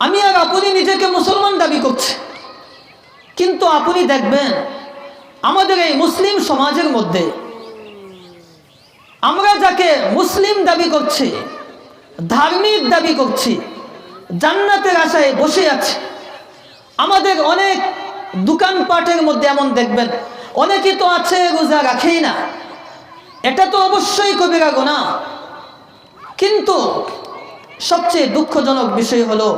আমি আর আপনি নিজেকে মুসলমান দাবি করছি। কিন্তু আপনি দেখবেন, আমাদের এই মুসলিম সমাজের মধ্যে আমরা যাকে মুসলিম দাবি করছি, ধার্মিক দাবি করছি, জান্নাতের আশায় বসে আছি, আমাদের অনেক দোকানপাটের মধ্যে এমন দেখবেন, অনেকে তো আছে রোজা রাখেই না। এটা তো অবশ্যই কবিরা গোনা। কিন্তু সবচেয়ে দুঃখজনক বিষয় হলো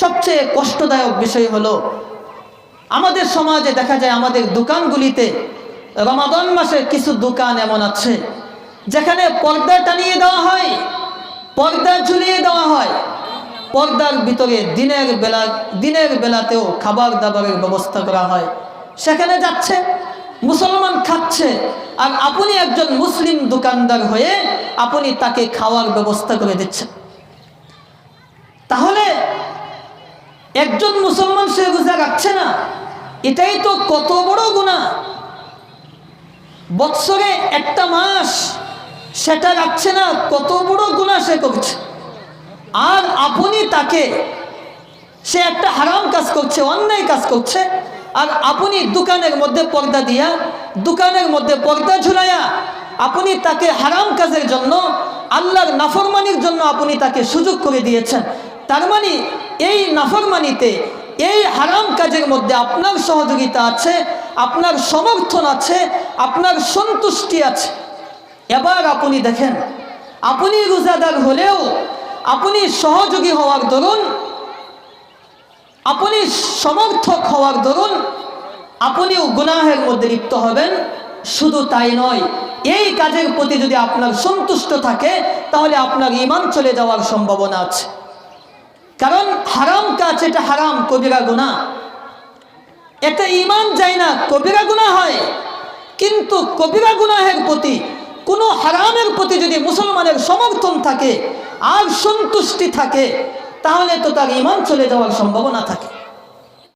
সবচেয়ে কষ্টদায়ক বিষয় হলো, আমাদের সমাজে দেখা যায় আমাদের দোকানগুলিতে রমাদন মাসে কিছু দোকান এমন আছে, যেখানে পর্দা টানিয়ে দেওয়া হয়, পর্দা ঝুলিয়ে দেওয়া হয়। পর্দার ভিতরে দিনের বেলা, দিনের বেলাতেও খাবার দাবারের ব্যবস্থা করা হয়। সেখানে যাচ্ছে, মুসলমান খাচ্ছে, আর আপনি একজন মুসলিম দোকানদার হয়ে আপনি তাকে খাওয়ার ব্যবস্থা করে দিচ্ছেন। তাহলে একজন মুসলমান সে রোজা রাখছে না, এটাই তো কত বড় গুণা। বৎসরে একটা মাস সেটা রাখছে না, কত বড় গুণা সে করছে। আর আপনি তাকে, সে একটা হারাম কাজ করছে, অন্যায় কাজ করছে, আর আপনি দোকানের মধ্যে পর্দা দিয়া, দোকানের মধ্যে পর্দা ঝুলাইয়া আপনি তাকে হারাম কাজের জন্য, আল্লাহর নাফরমানির জন্য আপনি তাকে সুযোগ করে দিয়েছেন। তার মানে নাফরমানিতে এই হারাম কাজের মধ্যে আপনার সহযোগিতা আছে, আপনার সমর্থন আছে, আপনার সন্তুষ্টি আছে। এবার আপনি দেখেন, আপনি রোজাদার হলেও আপনি সহযোগী হওয়ার দরুন, আপনি সমর্থক হওয়ার দরুন আপনিও গুনাহের মধ্যে লিপ্ত হবেন। শুধু তাই নয়, এই কাজের প্রতি যদি আপনার সন্তুষ্ট থাকে, তাহলে আপনার ইমান চলে যাওয়ার সম্ভাবনা আছে। কারণ হারাম কাজ এটা হারাম, কবিরা গুণা এতে ইমান যায় না, কবিরা গুণা হয়। কিন্তু কবিরা গুনাহের প্রতি, কোনো হারামের প্রতি যদি মুসলমানের সমর্থন থাকে, আর সন্তুষ্টি থাকে, তাহলে তো তার ইমান চলে যাওয়ার সম্ভাবনা থাকে।